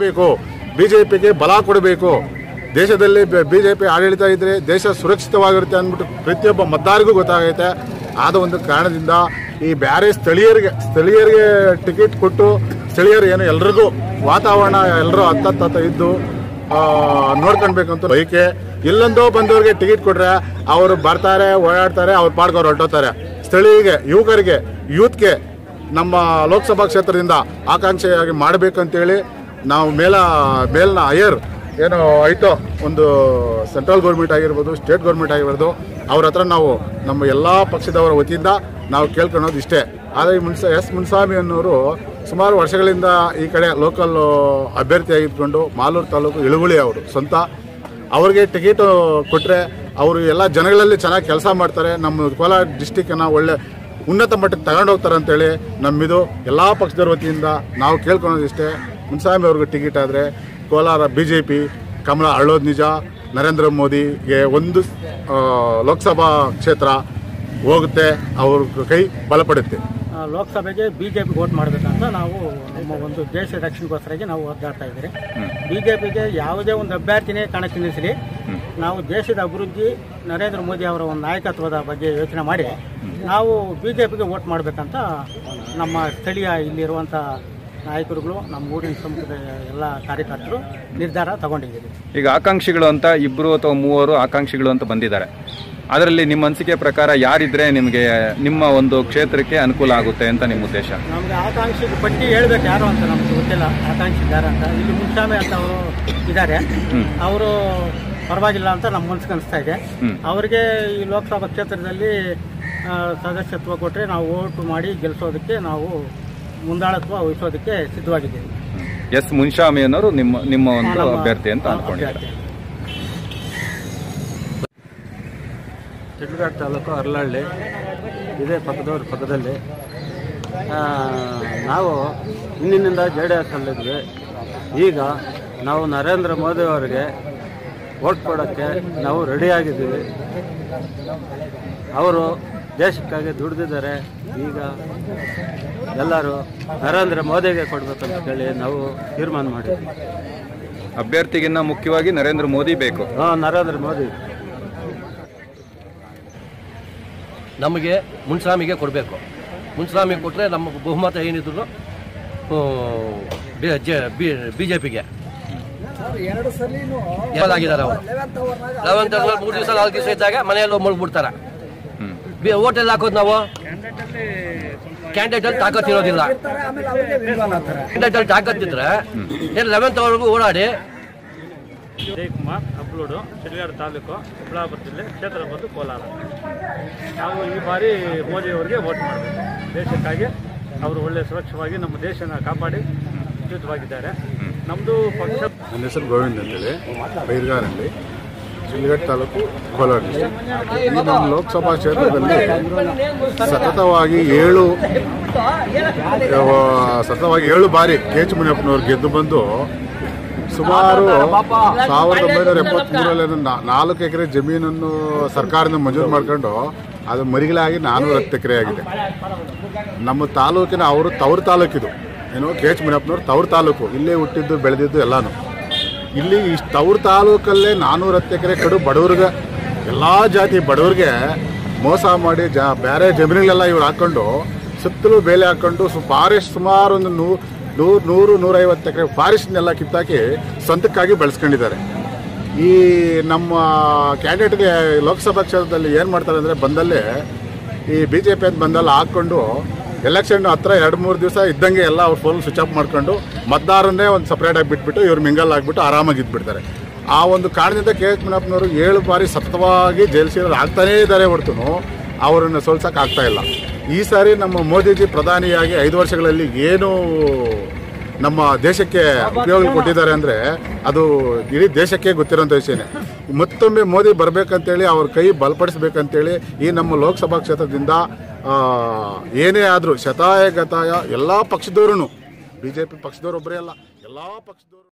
ಬೇಕು ಬಿಜೆಪಿಗೆ ಬಲ ಕೊಡಬೇಕು. ದೇಶದಲ್ಲಿ ಬಿಜೆಪಿ ಆಡಳಿತ ಇದ್ರೆ ದೇಶ ಸುರಕ್ಷಿತವಾಗಿರುತ್ತೆ ಅಂದ್ಬಿಟ್ಟು ಪ್ರತಿಯೊಬ್ಬ ಮತದಾರಿಗೂ ಗೊತ್ತಾಗೈತೆ. ಆದ ಒಂದು ಕಾರಣದಿಂದ ಈ ಬ್ಯಾರೆ ಸ್ಥಳೀಯರಿಗೆ ಸ್ಥಳೀಯರಿಗೆ ಟಿಕೆಟ್ ಕೊಟ್ಟು ಸ್ಥಳೀಯರು ಏನು ಎಲ್ರಿಗೂ ವಾತಾವರಣ ಎಲ್ಲರೂ ಹತ್ತತ್ತ ಇದ್ದು ನೋಡ್ಕೊಳ್ಬೇಕಂತ ಬೈಕೆ ಎಲ್ಲೊಂದೋ ಬಂದವರಿಗೆ ಟಿಕೆಟ್ ಕೊಟ್ರೆ ಅವರು ಬರ್ತಾರೆ, ಓಡಾಡ್ತಾರೆ, ಅವ್ರು ಪಾಡ್ಗೆ ಅವ್ರು ಹೊರಟೋತಾರೆ ಸ್ಥಳೀಯರಿಗೆ, ಯುವಕರಿಗೆ, ಯೂತ್ಗೆ ನಮ್ಮ ಲೋಕಸಭಾ ಕ್ಷೇತ್ರದಿಂದ ಆಕಾಂಕ್ಷೆಯಾಗಿ ಮಾಡಬೇಕಂತೇಳಿ ನಾವು ಮೇಲ, ಮೇಲಿನ ಹೈಯರ್ ಏನು ಐತೋ, ಒಂದು ಸೆಂಟ್ರಲ್ ಗೌರ್ಮೆಂಟ್ ಆಗಿರ್ಬೋದು ಸ್ಟೇಟ್ ಗೌರ್ಮೆಂಟ್ ಆಗಿರ್ಬೋದು, ಅವ್ರ ಹತ್ರ ನಾವು ನಮ್ಮ ಎಲ್ಲ ಪಕ್ಷದವರ ವತಿಯಿಂದ ನಾವು ಕೇಳ್ಕೊಳೋದು ಇಷ್ಟೇ. ಆದರೆ ಈ ಮುನ್ಸ, ಎಸ್ ಮುನ್ಸ್ವಾಮಿ ಅನ್ನೋರು ಸುಮಾರು ವರ್ಷಗಳಿಂದ ಈ ಕಡೆ ಲೋಕಲ್ ಅಭ್ಯರ್ಥಿಯಾಗಿದ್ಕೊಂಡು ಮಾಲೂರು ತಾಲೂಕು ಇಳುವಳಿ ಅವರು, ಸ್ವಂತ. ಅವ್ರಿಗೆ ಟಿಕೆಟು ಕೊಟ್ಟರೆ ಅವರು ಎಲ್ಲ ಜನಗಳಲ್ಲಿ ಚೆನ್ನಾಗಿ ಕೆಲಸ ಮಾಡ್ತಾರೆ. ನಮ್ಮ ಕೋಲಾರ ಡಿಸ್ಟಿಕ್ಕನ್ನು ಒಳ್ಳೆ ಉನ್ನತ ಮಟ್ಟಕ್ಕೆ ತಗೊಂಡು ಹೋಗ್ತಾರೆ ಅಂತೇಳಿ ನಮ್ಮಿದು ಎಲ್ಲ ಪಕ್ಷದವ್ರ ವತಿಯಿಂದ ನಾವು ಕೇಳ್ಕೊಳೋದಿಷ್ಟೇ ಮುನ್ಸ್ವಾಮಿ ಅವ್ರಿಗೆ ಟಿಕೆಟ್ ಆದರೆ ಕೋಲಾರ ಬಿ ಜೆ ಪಿ ಕಮಲ ಅಳ್ಳೋದ್ ನಿಜ, ನರೇಂದ್ರ ಮೋದಿಗೆ ಒಂದು ಲೋಕಸಭಾ ಕ್ಷೇತ್ರ ಹೋಗುತ್ತೆ, ಅವ್ರ ಕೈ ಬಲಪಡುತ್ತೆ ಲೋಕಸಭೆಗೆ ಬಿ ಜೆ ಪಿಗೆ ವೋಟ್ ಮಾಡಬೇಕಂತ ನಾವು ನಮ್ಮ ಒಂದು ದೇಶ ರಕ್ಷಣೆಗೋಸ್ಕರವಾಗಿ ನಾವು ಒದ್ದಾಡ್ತಾ ಇದ್ದೀರಿ ಬಿ ಜೆ ಪಿಗೆ ಯಾವುದೇ ಒಂದು ಅಭ್ಯರ್ಥಿನೇ ಕಣಕ್ಕಿಳಿಸಲಿ ನಾವು ದೇಶದ ಅಭಿವೃದ್ಧಿ, ನರೇಂದ್ರ ಮೋದಿ ಅವರ ಒಂದು ನಾಯಕತ್ವದ ಬಗ್ಗೆ ಯೋಚನೆ ಮಾಡಿ, ನಾವು ಬಿ ಜೆ ಪಿಗೆ ವೋಟ್ ಮಾಡಬೇಕಂತ ನಮ್ಮ ಸ್ಥಳೀಯ ಇಲ್ಲಿರುವಂಥ ನಾಯಕರುಗಳು ನಮ್ಮ ಊರಿನ ಸಮ್ಮುಖದ ಎಲ್ಲ ಕಾರ್ಯಕರ್ತರು ನಿರ್ಧಾರ ತಗೊಂಡಿದ್ದೀವಿ ಈಗ ಆಕಾಂಕ್ಷಿಗಳು ಅಂತ ಇಬ್ಬರು ಅಥವಾ ಮೂವರು ಆಕಾಂಕ್ಷಿಗಳು ಅಂತ ಬಂದಿದ್ದಾರೆ. ಅದರಲ್ಲಿ ನಿಮ್ಮ ಅನಿಸಿಕೆ ಪ್ರಕಾರ ಯಾರಿದ್ರೆ ನಿಮಗೆ ನಿಮ್ಮ ಒಂದು ಕ್ಷೇತ್ರಕ್ಕೆ ಅನುಕೂಲ ಆಗುತ್ತೆ ಅಂತ ನಿಮ್ಮ ಉದ್ದೇಶ? ನಮಗೆ ಆಕಾಂಕ್ಷಿ ಪಟ್ಟಿ ಹೇಳ್ಬೇಕು ಯಾರು ಅಂತ ನಮ್ಗೆ ಗೊತ್ತಿಲ್ಲ ಆಕಾಂಕ್ಷಿ ಯಾರು ಅಂತ. ಇಲ್ಲಿ ಮುನ್ಸಾಮಿ ಅಂತ ಅವರು ಇದ್ದಾರೆ. ಅವರು ಪರವಾಗಿಲ್ಲ ಅಂತ ನಮ್ಮ ಮನ್ಸಿಗೆ ಅನಿಸ್ತಾ ಇದೆ. ಅವರಿಗೆ ಈ ಲೋಕಸಭಾ ಕ್ಷೇತ್ರದಲ್ಲಿ ಸದಸ್ಯತ್ವ ಕೊಟ್ಟರೆ ನಾವು ಓಟು ಮಾಡಿ ಗೆಲ್ಲಿಸೋದಕ್ಕೆ ನಾವು ಮುಂದಾಳತ್ವ ವಹಿಸೋದಕ್ಕೆ ಸಿದ್ಧವಾಗಿದ್ದೀವಿ. ಎಸ್ ಮುನ್ಶಾಮಿ ಅನ್ನೋರು ನಿಮ್ಮ ನಿಮ್ಮ ಒಂದು ಅಭ್ಯರ್ಥಿ ಅಂತ ಅನ್ಕೊಂಡಿದ್ದಾರೆ. ಅಭ್ಯರ್ಥಿ. ತಾಲೂಕು ಅರ್ಲಹಳ್ಳಿ ಇದೇ ಪಕ್ಕದವ್ರ ಪಕ್ಕದಲ್ಲಿ. ನಾವು ಹಿಂದಿನಿಂದ ಜೆ ಡಿ ಎಸ್ ಅಲ್ಲಿದ್ವಿ. ಈಗ ನಾವು ನರೇಂದ್ರ ಮೋದಿ ಅವರಿಗೆ ವೋಟ್ ಕೊಡೋಕ್ಕೆ ನಾವು ರೆಡಿಯಾಗಿದ್ದೀವಿ ಅವರು ದೇಶಕ್ಕಾಗಿ ದುಡಿದಿದ್ದಾರೆ. ಈಗ ಎಲ್ಲರೂ ನರೇಂದ್ರ ಮೋದಿಗೆ ಕೊಡಬೇಕಂತ ಹೇಳಿ ನಾವು ತೀರ್ಮಾನ ಮಾಡಿದ್ವಿ. ಅಭ್ಯರ್ಥಿಗಿನ್ನ ಮುಖ್ಯವಾಗಿ ನರೇಂದ್ರ ಮೋದಿ ಬೇಕು. ಹಾಂ ನರೇಂದ್ರ ಮೋದಿ. ನಮಗೆ ಮುನ್ಸ್ವಾಮಿಗೆ ಕೊಡಬೇಕು. ಮುನ್ಸ್ವಾಮಿ ಕೊಟ್ಟರೆ ನಮ್ಮ ಬಹುಮತ ಏನಿದ್ರು ಬಿ ಜೆ ಪಿಗೆ ಆಗಿದ್ದಾರೆ ಅವರು? ಲೆವೆಂತ್ ಮೂರು ದಿವಸ ನಾಲ್ಕು ದಿವಸ ಇದ್ದಾಗ ಮನೆಯಲ್ಲಿ ಮುಳುಗ್ಬಿಡ್ತಾರೆ. ಹೋಟೆಲ್ ಹಾಕೋದು ನಾವು. ಕ್ಯಾಂಡಿಡೇಟ್ ಅಲ್ಲಿ ತಾಕತ್ತಿರೋದಿಲ್ಲ ಕ್ಯಾಂಡಿಡೇಟ್ ಅಲ್ಲಿ ತಾಕತ್ತಿದ್ರೆ ಏನು ಲೆವೆಂತ್ ವರೆಗೂ ಓಡಾಡಿ. ಜಯಕುಮಾರ್ ಅಬ್ಲೂಡು ಶಿಡ್ಗಾಡು ತಾಲೂಕು ಚಿಕ್ಕಬಳ್ಳಾಪುರ ಜಿಲ್ಲೆ ಕ್ಷೇತ್ರ ಬಂದು ಕೋಲಾರ. ನಾವು ಈ ಬಾರಿ ಮೋದಿಯವರಿಗೆ ವೋಟ್ ಮಾಡಬೇಕು. ದೇಶಕ್ಕಾಗಿ ಅವರು ಒಳ್ಳೆ ಸುರಕ್ಷವಾಗಿ ನಮ್ಮ ದೇಶನ ಕಾಪಾಡಿ ಉಚಿತವಾಗಿದ್ದಾರೆ ನಮ್ಮದು ಪಕ್ಷ ನನ್ನ ಹೆಸರು ಗೋವಿಂದ್ ಅಂತೇಳಿ ಬೈರ್ಗಾರಲ್ಲಿ ಶಿಲ್ಘಟ್ಟ ತಾಲೂಕು ಕೋಲಾರ ಡಿಸ್ಟಿಕ್ ಈ ನಮ್ಮ ಲೋಕಸಭಾ ಕ್ಷೇತ್ರದಲ್ಲಿ ಸತತವಾಗಿ ಏಳು ಸತತವಾಗಿ ಏಳು ಬಾರಿ ಕೆ ಎಚ್ ಮುನಿಯಪ್ಪನವ್ರು ಗೆದ್ದು ಬಂದು ಸುಮಾರು ಸಾವಿರದ ಒಂಬೈನೂರ ಎಪ್ಪತ್ತ್ಮೂರರಲ್ಲಿ ನಾ- ನಾಲ್ಕು ಎಕರೆ ಜಮೀನನ್ನು ಸರ್ಕಾರದಿಂದ ಮಂಜೂರು ಮಾಡ್ಕೊಂಡು ಅದು ಮರಿಗಳಾಗಿ ನಾನ್ನೂರ ಹತ್ತು ಎಕರೆ ಆಗಿದೆ. ನಮ್ಮ ತಾಲೂಕಿನ ಅವರು ತವರು ತಾಲೂಕಿದು. ಏನು ಕೆ ಎಚ್ ಮುನಿಯಪ್ಪನವ್ರು ತವರು ತಾಲೂಕು, ಇಲ್ಲೇ ಹುಟ್ಟಿದ್ದು, ಬೆಳೆದಿದ್ದು ಎಲ್ಲಾನು. ಇಲ್ಲಿ ಇಷ್ಟು ತವ್ರ ತಾಲೂಕಲ್ಲೇ ನಾನ್ನೂರ ಹತ್ತು ಎಕರೆ ಕಡು ಬಡವ್ರಿಗೆ, ಎಲ್ಲ ಜಾತಿ ಬಡವ್ರಿಗೆ ಮೋಸ ಮಾಡಿ ಜ ಬೇರೆ ಜಮೀನುಗಳೆಲ್ಲ ಇವ್ರು ಹಾಕ್ಕೊಂಡು ಸುತ್ತಲೂ ಬೇಲೆ ಹಾಕ್ಕೊಂಡು ಸು, ಫಾರೆಸ್ಟ್ ಸುಮಾರು ಒಂದು ನೂ ನೂರು ನೂರು, ನೂರೈವತ್ತು ಎಕರೆ ಫಾರೆಸ್ಟ್ನೆಲ್ಲ ಕಿತ್ತಾಕಿ ಸ್ವಂತಕ್ಕಾಗಿ ಬೆಳೆಸ್ಕೊಂಡಿದ್ದಾರೆ. ಈ ನಮ್ಮ ಕ್ಯಾಂಡಿಡೇಟ್ಗೆ ಲೋಕಸಭಾ ಕ್ಷೇತ್ರದಲ್ಲಿ ಏನು ಮಾಡ್ತಾರೆ ಅಂದರೆ ಬಂದಲ್ಲೇ ಈ ಬಿ ಜೆ ಪಿ ಅಂತ ಬಂದಲ್ಲ ಹಾಕ್ಕೊಂಡು ಎಲೆಕ್ಷನ್ ಹತ್ರ ಎರಡು ಮೂರು ದಿವಸ ಇದ್ದಂಗೆ ಎಲ್ಲ ಅವ್ರು ಫೋನ್ ಸ್ವಿಚ್ ಆಫ್ ಮಾಡ್ಕೊಂಡು ಮತದಾರನ್ನೇ ಒಂದು ಸಪ್ರೇಟಾಗಿ ಬಿಟ್ಬಿಟ್ಟು ಇವ್ರು ಮಿಂಗಲ್ ಆಗಿಬಿಟ್ಟು ಆರಾಮಾಗಿ ಇದ್ಬಿಡ್ತಾರೆ. ಆ ಒಂದು ಕಾರಣದಿಂದ ಕೆ ಎಚ್ ಮುನಪ್ಪನವರು ಏಳು ಬಾರಿ ಸತತವಾಗಿ ಜೈಲು ಆಗ್ತಾನೇ ಇದ್ದಾರೆ ಹೊರತು ಅವರನ್ನು ಸೋಲ್ಸಕ್ಕೆ ಆಗ್ತಾ ಇಲ್ಲ. ಈ ಸಾರಿ ನಮ್ಮ ಮೋದಿಜಿ ಪ್ರಧಾನಿಯಾಗಿ ಐದು ವರ್ಷಗಳಲ್ಲಿ ಏನು ನಮ್ಮ ದೇಶಕ್ಕೆ ಉಪಯೋಗ ಕೊಟ್ಟಿದ್ದಾರೆ ಅಂದರೆ ಅದು ಇಡೀ ದೇಶಕ್ಕೆ ಗೊತ್ತಿರೋಂಥ ವಿಷಯನೇ. ಮತ್ತೊಮ್ಮೆ ಮೋದಿ ಬರಬೇಕಂತೇಳಿ ಅವ್ರ ಕೈ ಬಲಪಡಿಸ್ಬೇಕಂತೇಳಿ ಈ ನಮ್ಮ ಲೋಕಸಭಾ ಕ್ಷೇತ್ರದಿಂದ ಏನೇ ಆದರೂ ಶತಾಯ ಗತಾಯ ಎಲ್ಲ ಪಕ್ಷದವ್ರೂ ಬಿ ಜೆ ಪಿ ಪಕ್ಷದವ್ರು ಒಬ್ಬರೇ ಅಲ್ಲ ಎಲ್ಲ ಪಕ್ಷದವರು